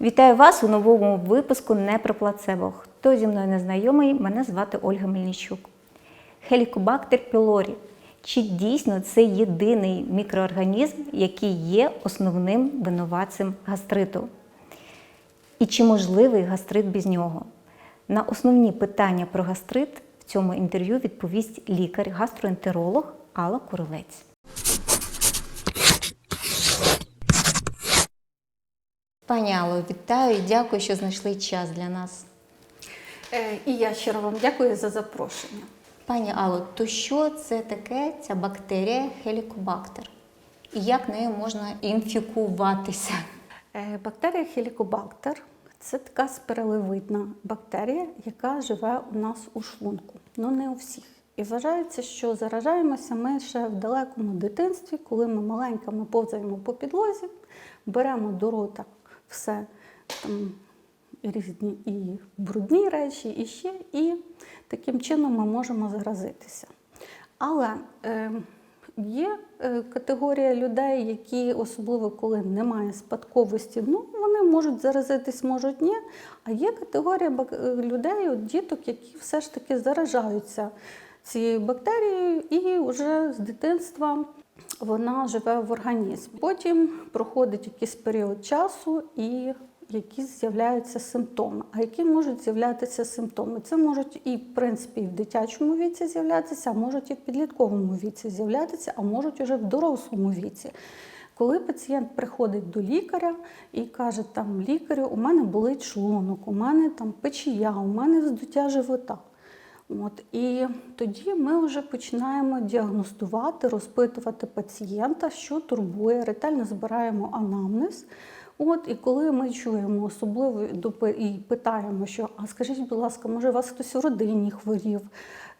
Вітаю вас у новому випуску Не про плацебо. Хто зі мною не знайомий, мене звати Ольга Мельничук. Хелікобактер пілорі. Чи дійсно це єдиний мікроорганізм, який є основним винуватцем гастриту? І чи можливий гастрит без нього? На основні питання про гастрит в цьому інтерв'ю відповість лікар-гастроентеролог Алла Куровець. Пані Алло, вітаю і дякую, що знайшли час для нас. Е, І я щиро вам дякую за запрошення. Пані Алло, то що це таке ця бактерія хелікобактер? І як нею можна інфікуватися? Е, Бактерія хелікобактер це така спиралевидна бактерія, яка живе у нас у шлунку, ну не у всіх. І вважається, що заражаємося ми ще в далекому дитинстві, коли ми маленькими повзаємо по підлозі, беремо до рота все там різні і брудні речі, і ще, і таким чином ми можемо заразитися. Але е, є е, категорія людей, які, особливо коли немає спадковості, ну вони можуть заразитись, можуть ні. А є категорія е, людей, от діток, які все ж таки заражаються цією бактерією, і вже з дитинства вона живе в організмі. Потім проходить якийсь період часу і якісь з'являються симптоми. А які можуть з'являтися симптоми? Це можуть і в принципі і в дитячому віці з'являтися, а можуть і в підлітковому віці з'являтися, а можуть уже в дорослому віці. Коли пацієнт приходить до лікаря і каже, там лікарю, у мене болить шлунок, у мене там печія, у мене вздуття живота. От, і тоді ми вже починаємо діагностувати, розпитувати пацієнта, що турбує, ретельно збираємо анамнез. От, і коли ми чуємо особливо і питаємо, що а скажіть, будь ласка, може, у вас хтось у родині хворів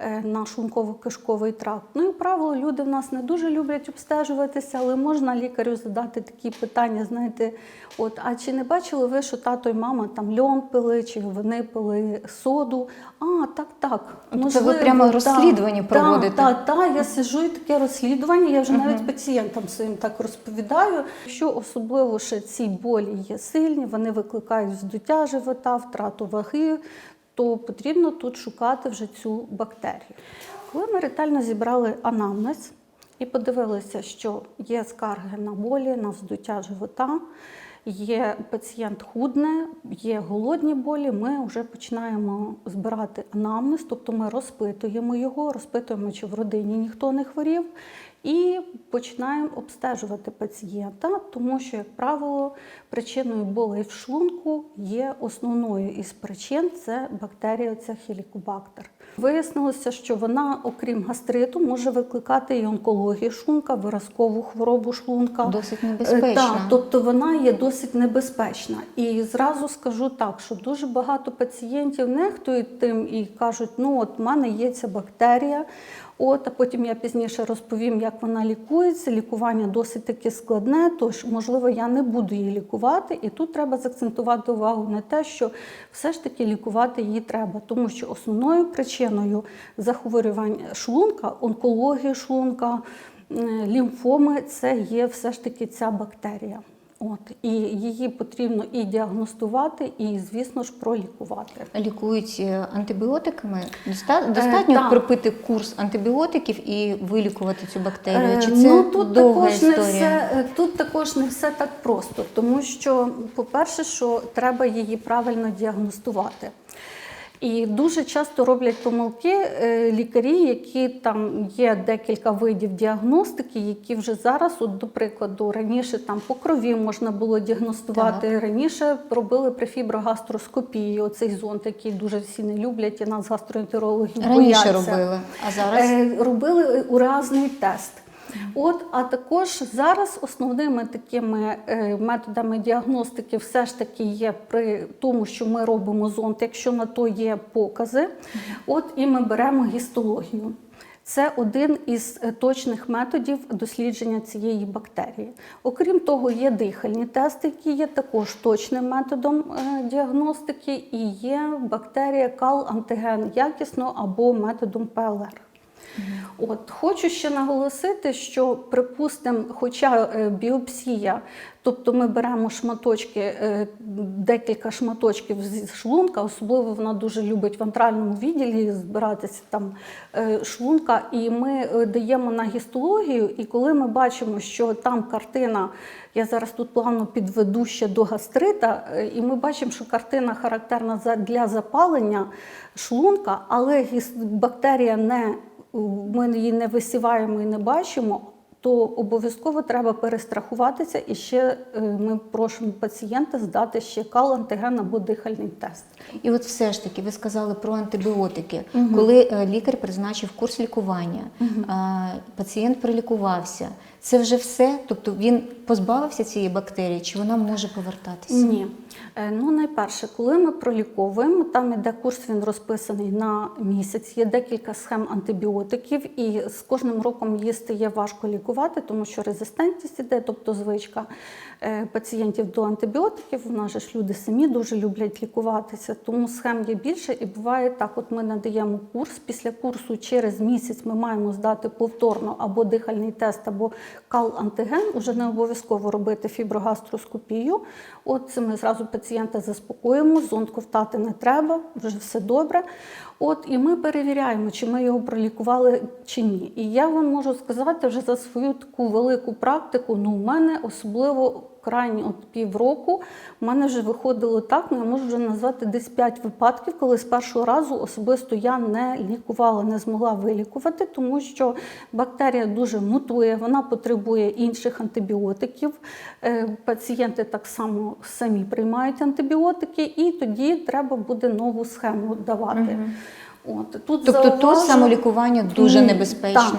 на шлунково-кишковий тракт? Ну, як правило, люди в нас не дуже люблять обстежуватися, але можна лікарю задати такі питання, знаєте, от, а чи не бачили ви, що тато і мама там льон пили, чи вони пили соду? А, так, так. Тобто ви прямо розслідування проводите? Так, так, так, я сиджу і таке розслідування, я вже навіть пацієнтам своїм так розповідаю. Що особливо ще ці болі є сильні, вони викликають вздуття живота, втрату ваги, то потрібно тут шукати вже цю бактерію. Коли ми ретельно зібрали анамнез і подивилися, що є скарги на болі, на вздуття живота, є пацієнт худне, є голодні болі, ми вже починаємо збирати анамнез, тобто ми розпитуємо його, розпитуємо, чи в родині ніхто не хворів, і починаємо обстежувати пацієнта, тому що, як правило, причиною болей в шлунку є основною із причин це бактерія ця хелікобактер. Вияснилося, що вона, окрім гастриту, може викликати і онкологію шлунка, виразкову хворобу шлунка. Досить Е, небезпечна. Так, тобто вона є досить небезпечна. І зразу скажу так, що дуже багато пацієнтів нехтують тим і кажуть, ну от в мене є ця бактерія. От, а потім я пізніше розповім, як вона лікується. Лікування досить таки складне, тож, можливо, я не буду її лікувати. І тут треба заакцентувати увагу на те, що все ж таки лікувати її треба, тому що основною причиною захворювань шлунка, онкології шлунка, лімфоми це є все ж таки ця бактерія. От, і її потрібно і діагностувати, і, звісно ж, пролікувати. Лікують е, антибіотиками. Доста- Достатньо так. пропити курс антибіотиків і вилікувати цю бактерію. Чи Е, це ну, тут довга також не все, е, тут також не все так просто, тому що, по-перше, що треба її правильно діагностувати. І дуже часто роблять помилки е, лікарі, які там є декілька видів діагностики, які вже зараз, от, до прикладу, раніше там по крові можна було діагностувати. Раніше робили префіброгастроскопію, оцей зонд, який дуже всі не люблять, і нас гастроентерологів Раніше бояться. робили, а зараз Е, робили уразний тест. От, а також зараз основними такими е, методами діагностики все ж таки є при тому, що ми робимо зонд, якщо на то є покази, от і ми беремо гістологію. Це один із е, точних методів дослідження цієї бактерії. Окрім того, є дихальні тести, які є також точним методом е, діагностики, і є бактерія кал-антиген якісно або методом ПЛР. От хочу ще наголосити, що припустимо, хоча е, біопсія, тобто ми беремо шматочки, е, декілька шматочків з шлунка, особливо вона дуже любить в антральному відділі збиратися там е, шлунка, і ми даємо на гістологію. І коли ми бачимо, що там картина, я зараз тут плавно підведу ще до гастрита, і ми бачимо, що картина характерна для запалення шлунка, але бактерія не ми її не висіваємо і не бачимо, то обов'язково треба перестрахуватися і ще е, ми просимо пацієнта здати ще кал, антиген або дихальний тест. І от все ж таки, ви сказали про антибіотики. Коли е, лікар призначив курс лікування, угу. пацієнт прилікувався. Це вже все? Тобто він позбавився цієї бактерії, чи вона може повертатися? Ні. Е, Ну, найперше, коли ми проліковуємо, там іде курс, він розписаний на місяць, є декілька схем антибіотиків, і з кожним роком її стає важко лікувати, тому що резистентність іде, тобто звичка е, пацієнтів до антибіотиків. У нас же ж люди самі дуже люблять лікуватися, тому схем є більше. І буває так: от ми надаємо курс. Після курсу через місяць ми маємо здати повторно або дихальний тест, або кал-антиген. Уже не обов'язково робити фіброгастроскопію. От ми зразу пацієнта заспокоїмо, зонд ковтати не треба, вже все добре. От і ми перевіряємо, чи ми його пролікували чи ні. І я вам можу сказати вже за свою таку велику практику. Ну, у мене особливо крайні от півроку в мене вже виходило так. Ну я можу вже назвати десь 5 випадків, коли з першого разу особисто я не лікувала, не змогла вилікувати, тому що бактерія дуже мутує, вона потребує інших антибіотиків. Е, Пацієнти так само самі приймають антибіотики, і тоді треба буде нову схему давати. От тут Тобто тут зауважу- самолікування дуже Ні, небезпечно. так.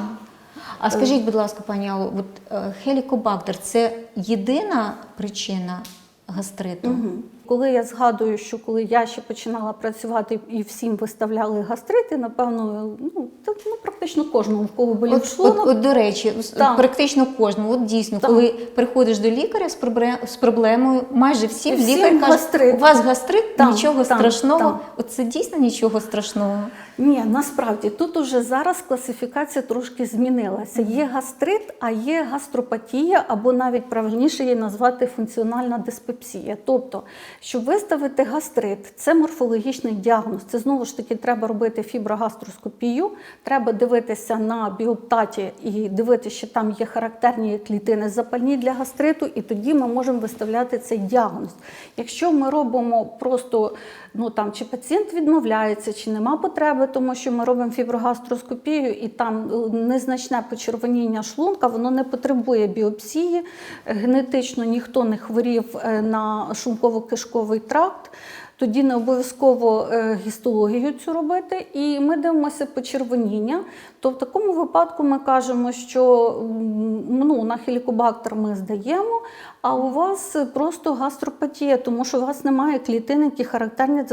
А скажіть, будь ласка, пані Алло, от е, хелікобактер це єдина причина гастриту? Мгм. Коли я згадую, що коли я ще починала працювати і всім виставляли гастрити, напевно, ну, то, ну практично кожному, в кого болів От, от, шлунок. от, до речі, Так. практично кожному, от дійсно, Так. коли приходиш до лікаря з, пробле- з проблемою, майже всім, Всім лікар каже, у вас гастрит, Так, нічого так, страшного. так. От це дійсно нічого страшного. Ні, насправді тут уже зараз класифікація трошки змінилася. Є гастрит, а є гастропатія, або навіть правильніше її назвати функціональна диспепсія. Тобто, щоб виставити гастрит, це морфологічний діагноз. Це знову ж таки треба робити фіброгастроскопію, треба дивитися на біоптаті і дивитися, що там є характерні клітини запальні для гастриту, і тоді ми можемо виставляти цей діагноз. Якщо ми робимо просто ну там чи пацієнт відмовляється, чи нема потреби, тому що ми робимо фіброгастроскопію і там е, незначне почервоніння шлунка, воно не потребує біопсії. Генетично ніхто не хворів е, на шлунково-кишковий тракт. Тоді не обов'язково е, гістологію цю робити, і ми дивимося почервоніння. То в такому випадку ми кажемо, що ну, на хелікобактер ми здаємо, а у вас просто гастропатія, тому що у вас немає клітин, які характерні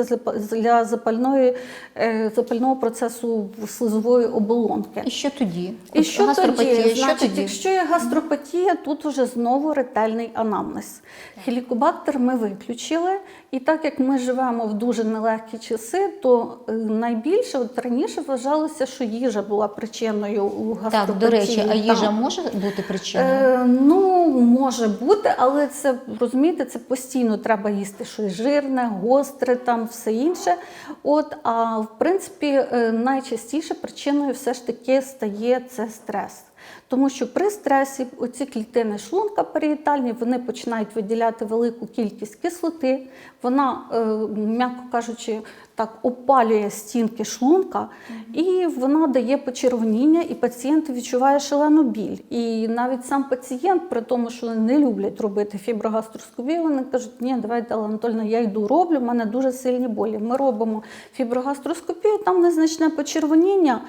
для запальної, е, запального процесу слизової оболонки. І що тоді? І що гастропатія, тоді? що тоді? якщо є гастропатія, тут вже знову ретельний анамнез. Хелікобактер ми виключили, і так як ми живемо в дуже нелегкі часи, то е, найбільше от раніше вважалося, що їжа була причиною у гастропатії. Так, до речі, а їжа Так. може бути причиною? Е, ну, може бути, але це розумієте, це постійно треба їсти щось жирне, гостре, там все інше. От, а в принципі, е, найчастіше причиною все ж таки стає це стрес. Тому що при стресі оці клітини шлунка перієтальні вони починають виділяти велику кількість кислоти. Вона, е, м'яко кажучи, так опалює стінки шлунка, і вона дає почервоніння, і пацієнт відчуває шалену біль. І навіть сам пацієнт, при тому, що не люблять робити фіброгастроскопію, вони кажуть, ні, давайте, Алла Анатольовна, я йду роблю, в мене дуже сильні болі. Ми робимо фіброгастроскопію, там незначне почервоніння.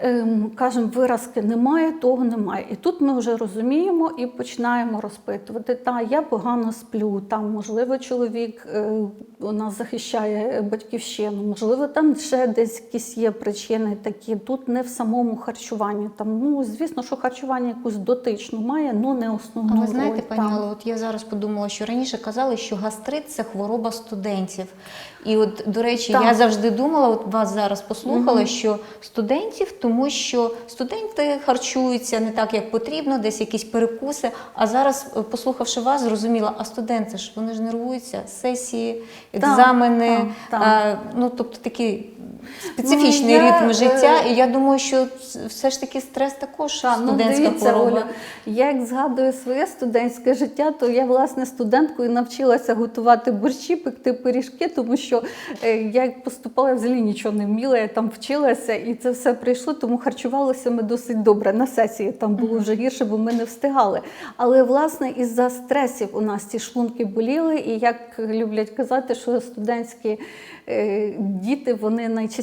Ем, Кажемо, виразки немає, того немає. І тут ми вже розуміємо і починаємо розпитувати. Та я погано сплю, там можливо чоловік е, у нас захищає батьківщину, можливо, там ще десь якісь є причини такі. Тут не в самому харчуванні. Там ну звісно, що харчування якусь дотичну має, але не основну. А ви знаєте, роль пані. Алло, от я зараз подумала, що раніше казали, що гастрит це хвороба студентів. І от, до речі, Так. я завжди думала, от вас зараз послухала, що студентів тому що студенти харчуються не так, як потрібно, десь якісь перекуси. А зараз, е, послухавши вас, зрозуміла, а студенти ж вони ж нервуються, сесії, екзамени, так, так. А, ну тобто такий специфічний Ну, я, ритм е, життя. І я думаю, що все ж таки стрес також Та, ну, студентська дивіться, хвороба. Оля, я як згадую своє студентське життя, то я власне студенткою навчилася готувати борщі, пекти пиріжки, тому що е, я як поступала, я взагалі нічого не вміла, я там вчилася, і це все прийшло, тому харчувалися ми досить добре. На сесії там було вже гірше, бо ми не встигали. Але власне із-за стресів у нас ці шлунки боліли, і як люблять казати, що студентські е, діти вони найчастіше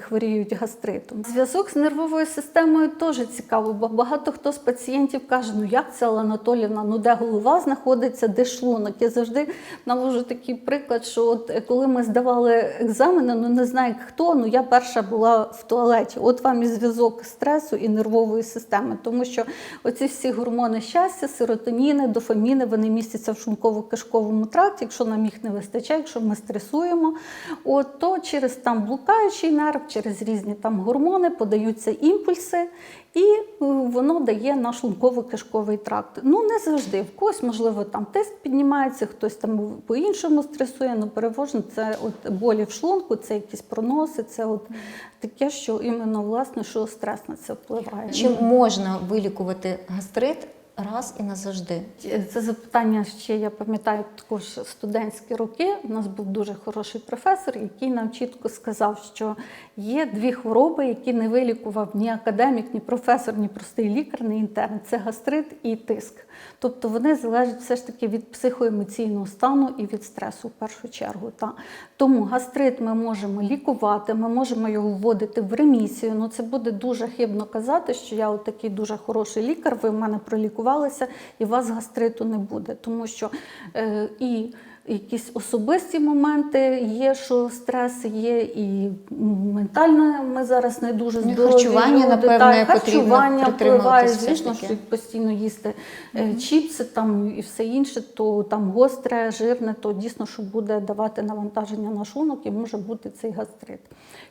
хворіють гастритом. Зв'язок з нервовою системою теж цікаво, бо багато хто з пацієнтів каже: ну як це Анатолівна, ну де голова знаходиться, де шлунок. Я завжди навожу такий приклад, що от е, коли ми здавали екзамени, ну не знаю хто, ну я перша була в туалеті. От вам і зв'язок стресу і нервової системи, тому що оці всі гормони щастя, серотоніни, дофаміни, вони містяться в шлунково-кишковому тракті. Якщо нам їх не вистачає, якщо ми стресуємо, от, то через там блукаючий нерв, через різні там гормони подаються імпульси, і е, воно дає на шлунково-кишковий тракт. Ну не завжди. В когось, можливо, там тиск піднімається, хтось там по-іншому стресує, ну переважно це от болі в шлунку, це якісь проноси, це от таке, що іменно власне, що стрес на це впливає. Чи можна вилікувати гастрит раз і назавжди? Це запитання ще я пам'ятаю також студентські роки. У нас був дуже хороший професор, який нам чітко сказав, що є дві хвороби, які не вилікував ні академік, ні професор, ні простий лікар, ні інтерн. Це гастрит і тиск. Тобто вони залежать все ж таки від психоемоційного стану і від стресу в першу чергу. Та. Тому гастрит ми можемо лікувати, ми можемо його вводити в ремісію. Ну це буде дуже хибно казати, що я такий дуже хороший лікар, ви в мене пролікувалися, і у вас гастриту не буде. Тому що е, і якісь особисті моменти є, що стрес є, і ментально ми зараз не дуже Ну, здорові. харчування, люди. напевне, Так, харчування впливає, звісно, що постійно їсти е, чіпси там і все інше, то там гостре, жирне, то дійсно, що буде давати навантаження на шлунок і може бути цей гастрит.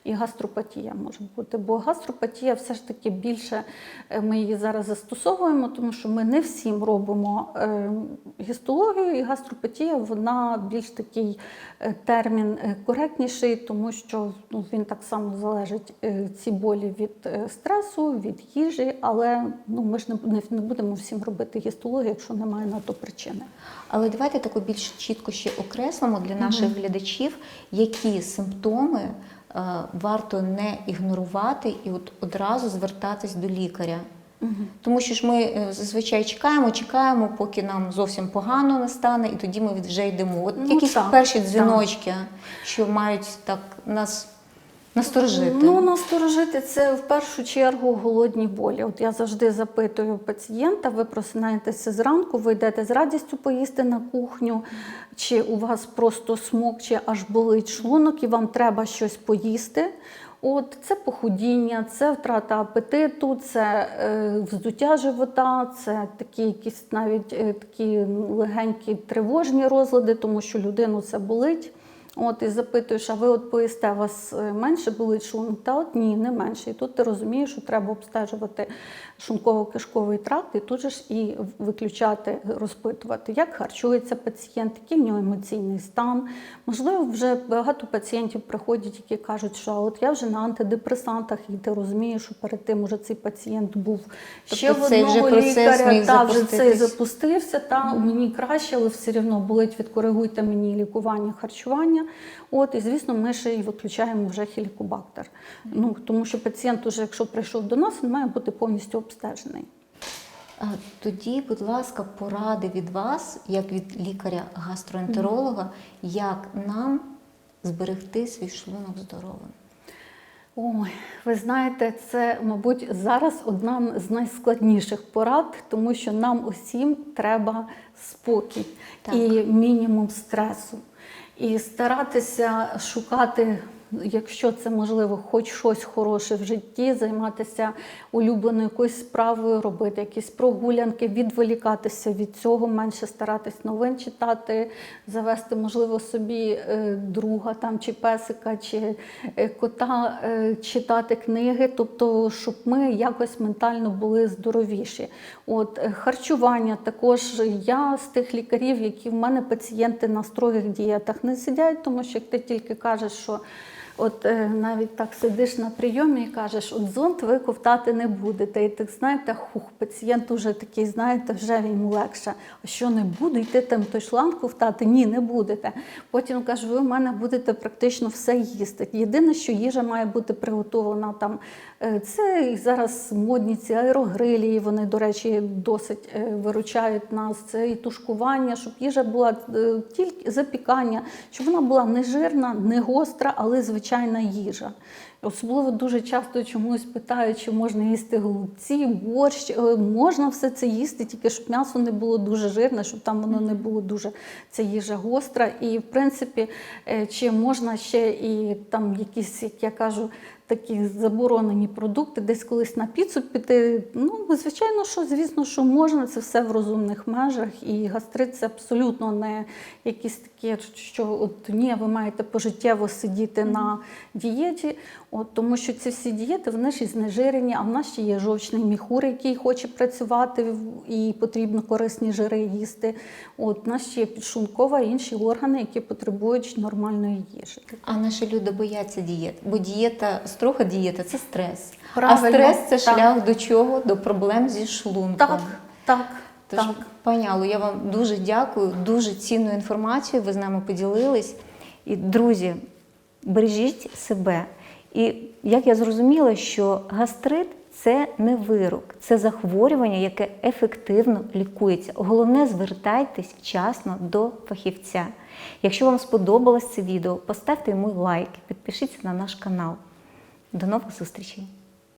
І гастропатія може бути. Бо гастропатія все ж таки більше е, ми її зараз застосовуємо, тому що ми не всім робимо е, гістологію, і гастропатія вона більш такий е, термін е, коректніший, тому що ну, він так само залежить е, ці болі від стресу, від їжі, але ну, ми ж не, не, будемо всім робити гістологію, якщо немає на то причини. Але давайте тако більш чітко ще окреслимо для наших глядачів, які симптоми варто не ігнорувати і от одразу звертатись до лікаря. Тому що ж ми е, зазвичай чекаємо, чекаємо, поки нам зовсім погано не стане, і тоді ми вже йдемо. От Ну, якісь так, перші так. дзвіночки, що мають так нас насторожити. Ну, насторожити це в першу чергу голодні болі. От я завжди запитую пацієнта, ви просинаєтеся зранку, ви йдете з радістю поїсти на кухню, чи у вас просто смок, чи аж болить шлунок, і вам треба щось поїсти. От це похудіння, це втрата апетиту, це е, вздуття живота, це такі якісь навіть е, такі легенькі тривожні розлади, тому що людину це болить. От і запитуєш, а ви от поїсте, вас е, менше болить шлунок? Та от ні, не менше. І тут ти розумієш, що треба обстежувати шлунково-кишковий тракт, і тут же ж і виключати, розпитувати, як харчується пацієнт, який в нього емоційний стан. Можливо, вже багато пацієнтів приходять, які кажуть, що от я вже на антидепресантах, і ти розумієш, що перед тим уже цей пацієнт був ще Тобто в цей вже одного лікаря, та вже цей запустився, та мені краще, але все одно болить, відкоригуйте мені лікування, харчування. От, і звісно, ми ще й виключаємо вже хелікобактер. Ну, тому що пацієнт, уже, якщо прийшов до нас, він має бути повністю обстежений. Тоді, будь ласка, поради від вас, як від лікаря-гастроентеролога, як нам зберегти свій шлунок здоровим. Ой, ви знаєте, це, мабуть, зараз одна з найскладніших порад, тому що нам усім треба спокій Так. і мінімум стресу. І старатися шукати якщо це можливо, хоч щось хороше в житті, займатися улюбленою якоюсь справою, робити якісь прогулянки, відволікатися від цього, менше старатись новин читати, завести, можливо, собі е, друга там чи песика, чи е, кота, е, читати книги, тобто, щоб ми якось ментально були здоровіші. От харчування також я з тих лікарів, які в мене пацієнти на строгих дієтах не сидять, тому що як ти тільки кажеш, що От е, навіть так сидиш на прийомі і кажеш, от зонт ви ковтати не будете. І так знаєте, хух, пацієнт уже такий, знаєте, вже йому легше. А що не буду йти там той шланг ковтати? Ні, не будете. Потім кажу, ви в мене будете практично все їсти. Єдине, що їжа має бути приготовлена там. е, Це зараз модні ці аерогрилі, вони, до речі, досить е, виручають нас. Це і тушкування, щоб їжа була тільки запікання, щоб вона була не жирна, не гостра, але звичайна їжа. Особливо дуже часто чомусь питають, чи можна їсти голубці, борщ. Е, Можна все це їсти, тільки щоб м'ясо не було дуже жирне, щоб там воно не було дуже ця їжа гостра. І в принципі, е, чи можна ще і там якісь, як я кажу, такі заборонені продукти, десь колись на піцу піти. Ну, звичайно, що звісно, що можна, це все в розумних межах. І гастрит це абсолютно не якісь такі, що от ні, ви маєте пожиттєво сидіти на дієті. От, тому що ці всі дієти вони ж і знежирені, а в нас ще є жовчний міхур, який хоче працювати в- і потрібно корисні жири їсти. От, у нас ще є підшлункова і інші органи, які потребують нормальної їжі. А наші люди бояться дієт, бо дієта, строга дієта це стрес. Правильно, а стрес це так. шлях до чого? До проблем зі шлунком. Так, так, Тож, так. пані Алло, я вам дуже дякую, дуже цінну інформацію. Ви з нами поділились. І, друзі, бережіть себе. І як я зрозуміла, що гастрит це не вирок, це захворювання, яке ефективно лікується. Головне, звертайтесь вчасно до фахівця. Якщо вам сподобалось це відео, поставте йому лайк, підпишіться на наш канал. До нових зустрічей!